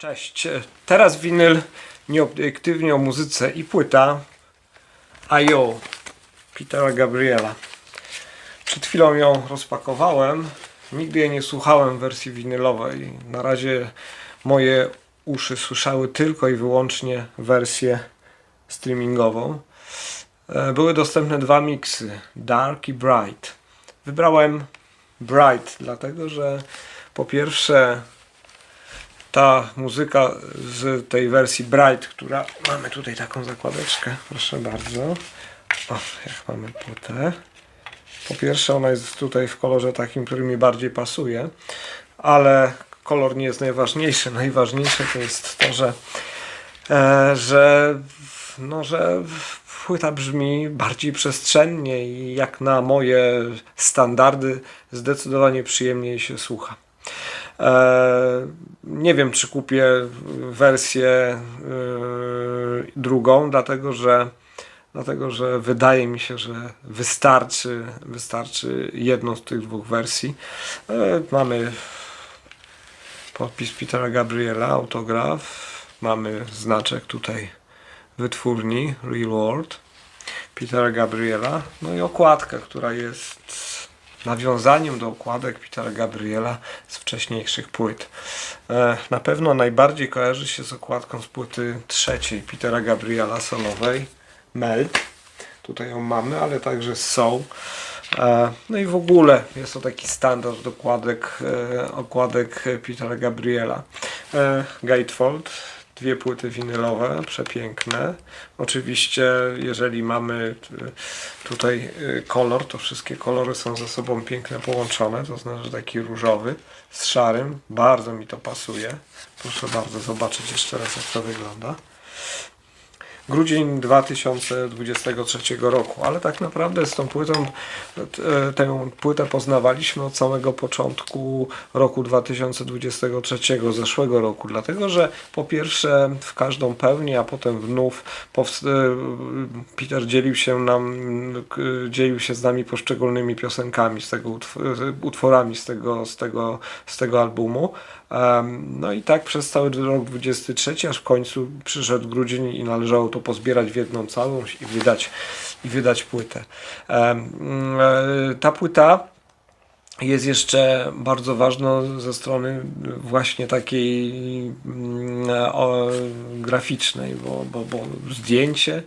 Cześć. Teraz winyl nieobiektywnie o muzyce i płyta I.O. Petera Gabriela. Przed chwilą ją rozpakowałem. Nigdy jej nie słuchałem w wersji winylowej. Na razie moje uszy słyszały tylko i wyłącznie wersję streamingową. E, Były dostępne dwa miksy, Dark i Bright. Wybrałem Bright, dlatego że po pierwsze ta muzyka z tej wersji Bright, która mamy tutaj taką zakładeczkę, proszę bardzo. O, jak mamy płytę. Po pierwsze, ona jest tutaj w kolorze takim, który mi bardziej pasuje, ale kolor nie jest najważniejszy. Najważniejsze to jest to, że, e, że, no, że płyta brzmi bardziej przestrzennie i jak na moje standardy zdecydowanie przyjemniej się słucha. E, nie wiem, czy kupię wersję e, drugą, dlatego że, dlatego że wydaje mi się, że wystarczy, wystarczy jedną z tych dwóch wersji. E, mamy podpis Petera Gabriela, autograf. Mamy znaczek tutaj wytwórni Real World Petera Gabriela. No i okładka, która jest nawiązaniem do okładek Petera Gabriela z wcześniejszych płyt. E, Na pewno najbardziej kojarzy się z okładką z płyty trzeciej Petera Gabriela solowej Melt. Tutaj ją mamy, ale także Soul. E, No i w ogóle jest to taki standard okładek, e, okładek Petera Gabriela. Gatefold, dwie płyty winylowe, przepiękne. Oczywiście, jeżeli mamy e, tutaj e, kolor, to wszystkie kolory są ze sobą pięknie połączone, to znaczy taki różowy z szarym. Bardzo mi to pasuje. Proszę bardzo zobaczyć jeszcze raz, jak to wygląda grudzień 2023 roku, ale tak naprawdę z tą płytą, e, tę płytę poznawaliśmy od samego początku roku 2023, zeszłego roku, dlatego że po pierwsze w każdą pełnię, a potem powst- e, Peter dzielił się nam, dzielił się z nami poszczególnymi piosenkami, z tego utw- utworami z tego, z tego, z tego albumu. No i tak przez cały rok 23, aż w końcu przyszedł grudzień i należało to pozbierać w jedną całość i wydać, i wydać płytę. E, Ta płyta jest jeszcze bardzo ważna ze strony właśnie takiej mm, o, graficznej, bo, bo, bo zdjęcie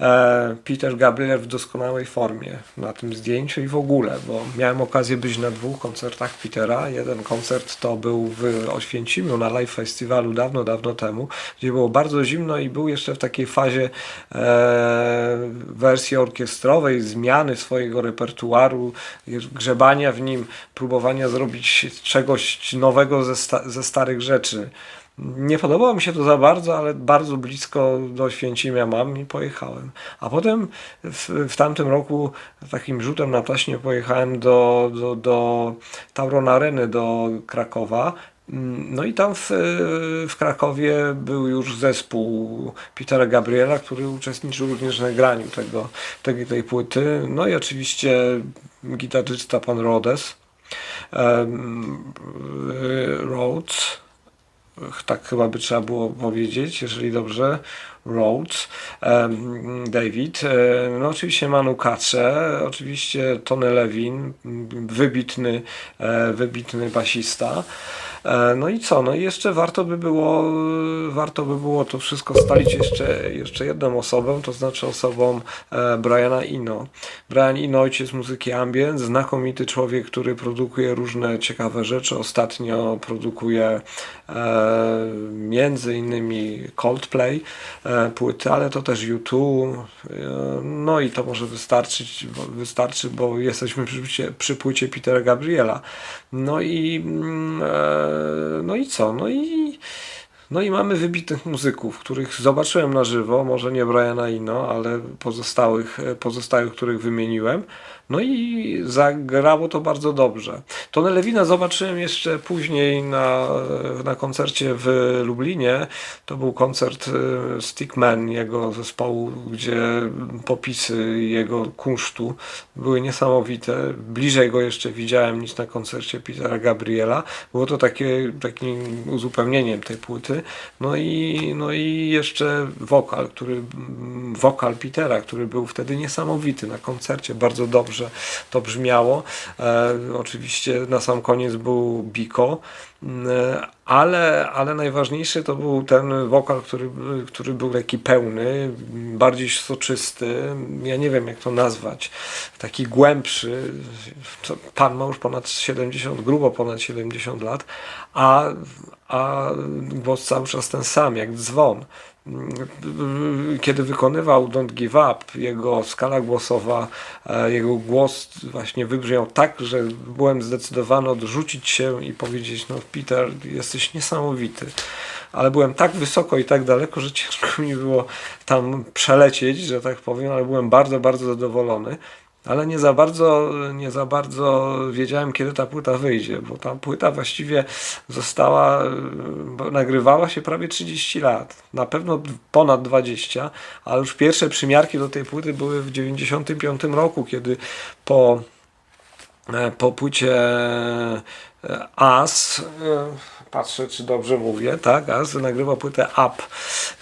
e, Peter Gabriel w doskonałej formie na tym zdjęciu i w ogóle, bo miałem okazję być na dwóch koncertach Petera. Jeden koncert to był w Oświęcimiu na Live Festiwalu dawno, dawno temu, gdzie było bardzo zimno i był jeszcze w takiej fazie e, wersji orkiestrowej, zmiany swojego repertuaru, grzebania w nim, próbowania zrobić czegoś nowego ze, sta- ze starych rzeczy. Nie podobało mi się to za bardzo, ale bardzo blisko do Święcimia mam i pojechałem. A potem w, w tamtym roku takim rzutem na taśmie pojechałem do, do, do Tauron Areny, do Krakowa. Mm, No i tam w, w Krakowie był już zespół Petera Gabriela, który uczestniczył również w nagraniu tego, tej, tej płyty. No i oczywiście gitarzysta pan Rhodes. Y, Rhodes, tak chyba by trzeba było powiedzieć, jeżeli dobrze, Rhodes, David, e, no oczywiście Manu Katze, oczywiście Tony Levin, m, wybitny, e, wybitny basista. E, No i co? No i jeszcze warto by było, warto by było to wszystko stalić jeszcze, jeszcze jedną osobą, to znaczy osobą e, Briana Ino. Brian Ino, ojciec muzyki ambient, znakomity człowiek, który produkuje różne ciekawe rzeczy. Ostatnio produkuje e, między innymi Coldplay e, płyty, ale to też U2. E, no i to może wystarczyć, bo, wystarczy, bo jesteśmy przy, przy płycie Petera Gabriela. No i mm, e, no i co? No i no i mamy wybitnych muzyków, których zobaczyłem na żywo, może nie Briana Ino, ale pozostałych, pozostałych, których wymieniłem. No i zagrało to bardzo dobrze. Tonę Lewina zobaczyłem jeszcze później na, na koncercie w Lublinie. To był koncert e, Stickman, jego zespołu, gdzie popisy jego kunsztu były niesamowite. Bliżej go jeszcze widziałem niż na koncercie Petera Gabriela. Było to takie, takim uzupełnieniem tej płyty. No i, no i jeszcze wokal, który, wokal Petera, który był wtedy niesamowity na koncercie, bardzo dobrze to brzmiało. E, oczywiście na sam koniec był Biko, mm, ale, ale najważniejszy to był ten wokal, który, który był taki pełny, bardziej soczysty, ja nie wiem jak to nazwać, taki głębszy. Pan ma już ponad 70, grubo ponad 70 lat, a, a głos cały czas ten sam, jak dzwon. Kiedy wykonywał Don't Give Up, jego skala głosowa, e, jego głos właśnie wybrzmiał tak, że byłem zdecydowany odrzucić się i powiedzieć, no Peter, jesteś niesamowity. Ale byłem tak wysoko i tak daleko, że ciężko mi było tam przelecieć, że tak powiem, ale byłem bardzo, bardzo zadowolony. Ale nie za bardzo, nie za bardzo wiedziałem, kiedy ta płyta wyjdzie, bo ta płyta właściwie została, nagrywała się prawie 30 lat. Na pewno ponad 20, ale już pierwsze przymiarki do tej płyty były w 95 roku, kiedy po, e, po płycie e, As, e, patrzę czy dobrze mówię, tak, As nagrywał płytę Up.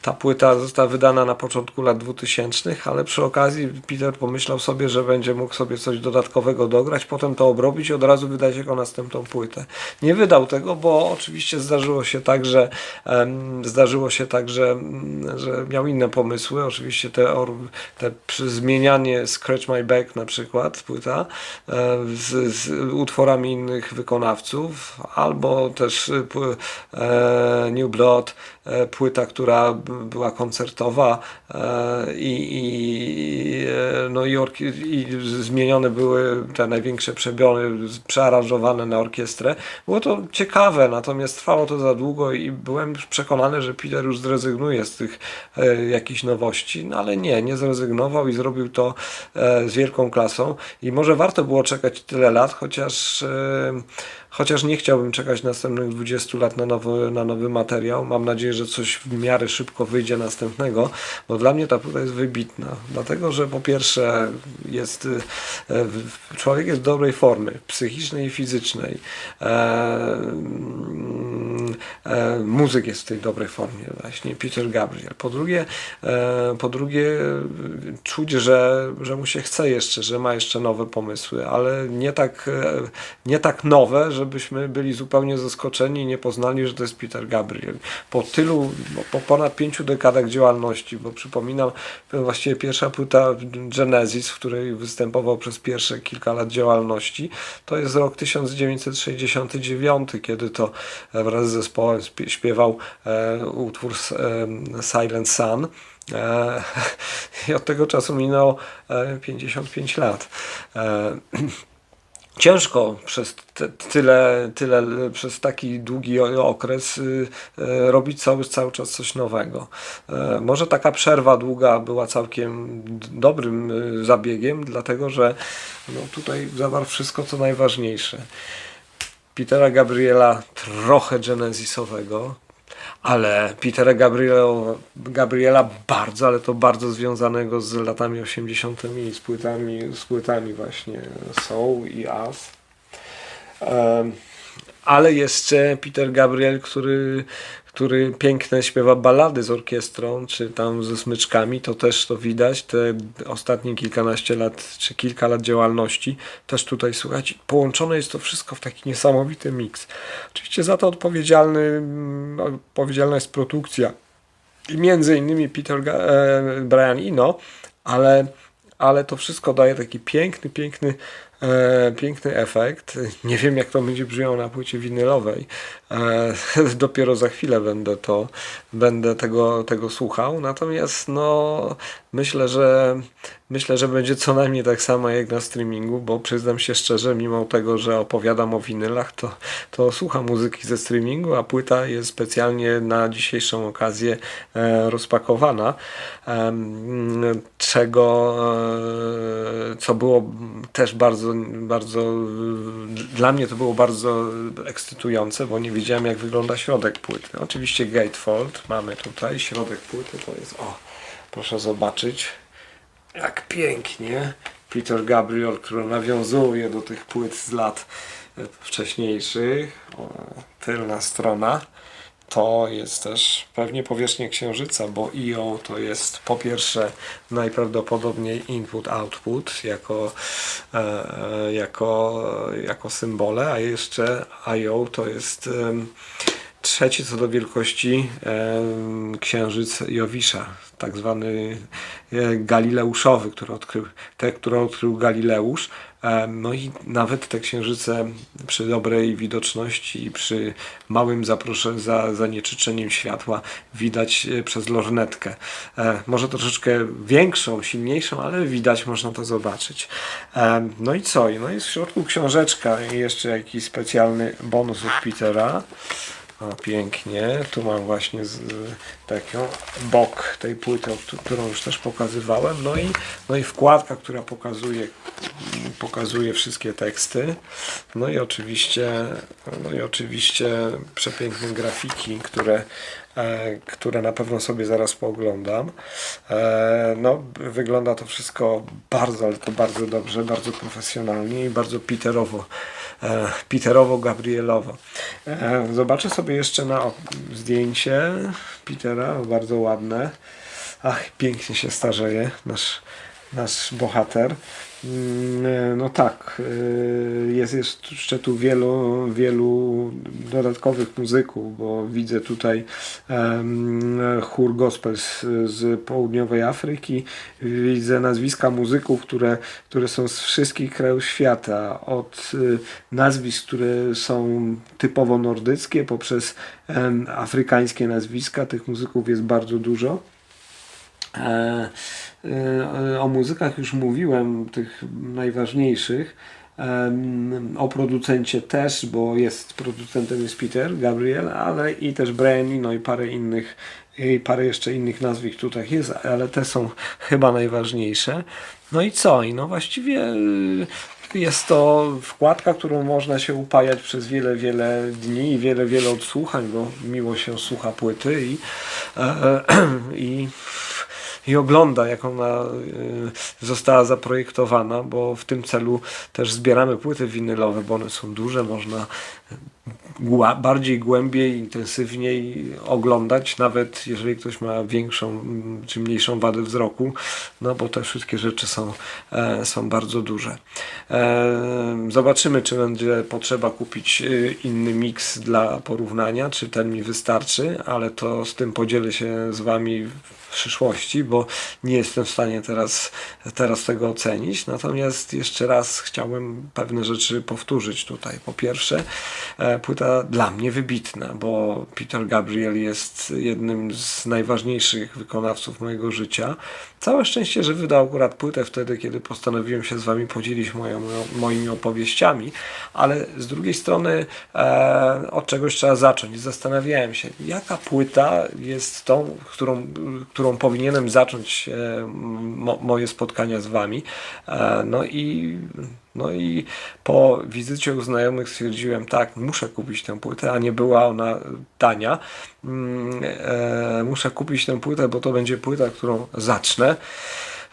Ta płyta została wydana na początku lat 2000, ale przy okazji Peter pomyślał sobie, że będzie mógł sobie coś dodatkowego dograć, potem to obrobić i od razu wydać jako następną płytę. Nie wydał tego, bo oczywiście zdarzyło się tak, że em, zdarzyło się tak, że, mm, że miał inne pomysły. Oczywiście te, or, te zmienianie Scratch My Back na przykład, płyta e, z, z utworami innych wykonawców, albo też e, pły- e, New Blood, płyta, która była koncertowa e, i, i, e, no i, i zmienione były te największe przebiony, z- przearanżowane na orkiestrę. Było to ciekawe, natomiast trwało to za długo i byłem przekonany, że Peter już zrezygnuje z tych e, jakichś nowości, no ale nie, nie zrezygnował i zrobił to e, z wielką klasą i może warto było czekać tyle lat, chociaż e, Chociaż nie chciałbym czekać następnych 20 lat na nowy, na nowy materiał. Mam nadzieję, że coś w miarę szybko wyjdzie następnego, bo dla mnie ta płyta jest wybitna. Dlatego, że po pierwsze jest y, człowiek jest w dobrej formie, psychicznej i fizycznej. E, mm, e, muzyk jest w tej dobrej formie właśnie, Peter Gabriel. Po drugie, e, po drugie czuć, że, że mu się chce jeszcze, że ma jeszcze nowe pomysły, ale nie tak, e, nie tak nowe, żebyśmy byli zupełnie zaskoczeni i nie poznali, że to jest Peter Gabriel. Po tylu, po ponad pięciu dekadach działalności, bo przypominam, właściwie pierwsza płyta Genesis, w której występował przez pierwsze kilka lat działalności, to jest rok 1969, kiedy to wraz z zespołem śpie- śpiewał e, utwór e, Silent Sun. E, I od tego czasu minęło e, 55 lat. Ciężko przez tyle, tyle, przez taki długi okres y, y, robić cały, cały czas coś nowego. E, Może taka przerwa długa była całkiem dobrym y, zabiegiem, dlatego że no, tutaj zawarł wszystko co najważniejsze. Petera Gabriela trochę genesisowego, ale Petera Gabriela, bardzo, ale to bardzo związanego z latami 80. i z płytami, z płytami właśnie Soul i As. Em, ale jeszcze Peter Gabriel, który, który piękne śpiewa balady z orkiestrą, czy tam ze smyczkami, to też to widać. Te ostatnie kilkanaście lat, czy kilka lat działalności, też tutaj słychać. Połączone jest to wszystko w taki niesamowity miks. Oczywiście za to odpowiedzialny, mm, odpowiedzialna jest produkcja i między innymi Peter e, Brian Eno, ale, ale to wszystko daje taki piękny, piękny, e, piękny efekt. Nie wiem jak to będzie brzmiało na płycie winylowej. E, dopiero za chwilę będę to, będę tego, tego słuchał. Natomiast no, myślę, że myślę, że będzie co najmniej tak samo jak na streamingu, bo przyznam się szczerze, mimo tego, że opowiadam o winylach, to, to słucham muzyki ze streamingu, a płyta jest specjalnie na dzisiejszą okazję e, rozpakowana. Czego e, co było też bardzo, bardzo dla mnie to było bardzo ekscytujące, bo nie wiedziałem jak wygląda środek płyty. Oczywiście gatefold mamy tutaj, środek płyty to jest o, proszę zobaczyć jak pięknie Peter Gabriel, który nawiązuje do tych płyt z lat e, wcześniejszych. Tylna strona. to jest też pewnie powierzchnia Księżyca, bo IO to jest po pierwsze najprawdopodobniej input-output jako, e, e, jako, jako symbole, a jeszcze IO to jest trzeci co do wielkości księżyc Jowisza, tak zwany e, Galileuszowy, który odkrył, te, które odkrył Galileusz. No i nawet te księżyce przy dobrej widoczności przy małym zaprosze- za, zanieczyszczeniem światła widać e, przez lornetkę. E, Może troszeczkę większą, silniejszą, ale widać, można to zobaczyć. No i co? No jest w środku książeczka i jeszcze jakiś specjalny bonus od Petera. O, pięknie. Tu mam właśnie z, taką bok tej płyty, którą już też pokazywałem. No i, no i wkładka, która pokazuje, pokazuje wszystkie teksty. No i oczywiście, no i oczywiście przepiękne grafiki, które, które na pewno sobie zaraz pooglądam. E, no, wygląda to wszystko bardzo, ale to bardzo dobrze, bardzo profesjonalnie i bardzo Peterowo. E, Peterowo-Gabrielowo. E, Zobaczę sobie jeszcze na zdjęcie Petera, bardzo ładne. Ach, pięknie się starzeje nasz, nasz bohater. Mm, e, No tak, e, jest jeszcze tu wielu, wielu dodatkowych muzyków, bo widzę tutaj chór gospel z, z południowej Afryki, widzę nazwiska muzyków, które, które są z wszystkich krajów świata, od y, nazwisk, które są typowo nordyckie, poprzez afrykańskie nazwiska, tych muzyków jest bardzo dużo. E, e, O muzykach już mówiłem, tych najważniejszych. O producencie też, bo jest producentem jest Peter Gabriel, ale i też Brian Eno i parę innych, i parę jeszcze innych nazwisk tutaj jest, ale te są chyba najważniejsze. No i co? I no właściwie jest to wkładka, którą można się upajać przez wiele, wiele dni i wiele, wiele odsłuchań, bo miło się słucha płyty i, e, i i ogląda, jak ona y, została zaprojektowana, bo w tym celu też zbieramy płyty winylowe, bo one są duże, można bardziej głębiej, intensywniej oglądać, nawet jeżeli ktoś ma większą czy mniejszą wadę wzroku, no bo te wszystkie rzeczy są, e, są bardzo duże. E, zobaczymy, czy będzie potrzeba kupić y, inny miks dla porównania, czy ten mi wystarczy, ale to z tym podzielę się z Wami w przyszłości, bo nie jestem w stanie teraz, teraz tego ocenić. Natomiast jeszcze raz chciałbym pewne rzeczy powtórzyć tutaj. Po pierwsze, e, dla mnie wybitna, bo Peter Gabriel jest jednym z najważniejszych wykonawców mojego życia. Całe szczęście, że wydał akurat płytę wtedy, kiedy postanowiłem się z Wami podzielić moją, moimi opowieściami, ale z drugiej strony e, od czegoś trzeba zacząć. Zastanawiałem się, jaka płyta jest tą, którą, którą powinienem zacząć e, mo, moje spotkania z Wami. E, no i no i po wizycie u znajomych stwierdziłem, tak, muszę kupić tę płytę, a nie była ona tania. Mm, e, muszę kupić tę płytę, bo to będzie płyta, którą zacznę.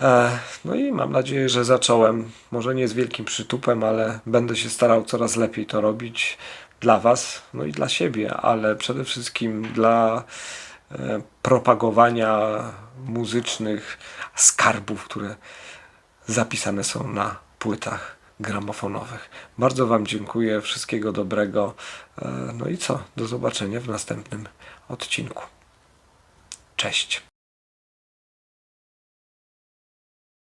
E, no i mam nadzieję, że zacząłem. Może nie z wielkim przytupem, ale będę się starał coraz lepiej to robić dla Was, no i dla siebie, ale przede wszystkim dla e, propagowania muzycznych skarbów, które zapisane są na płytach gramofonowych. Bardzo Wam dziękuję, wszystkiego dobrego. E, No i co? Do zobaczenia w następnym odcinku. Cześć.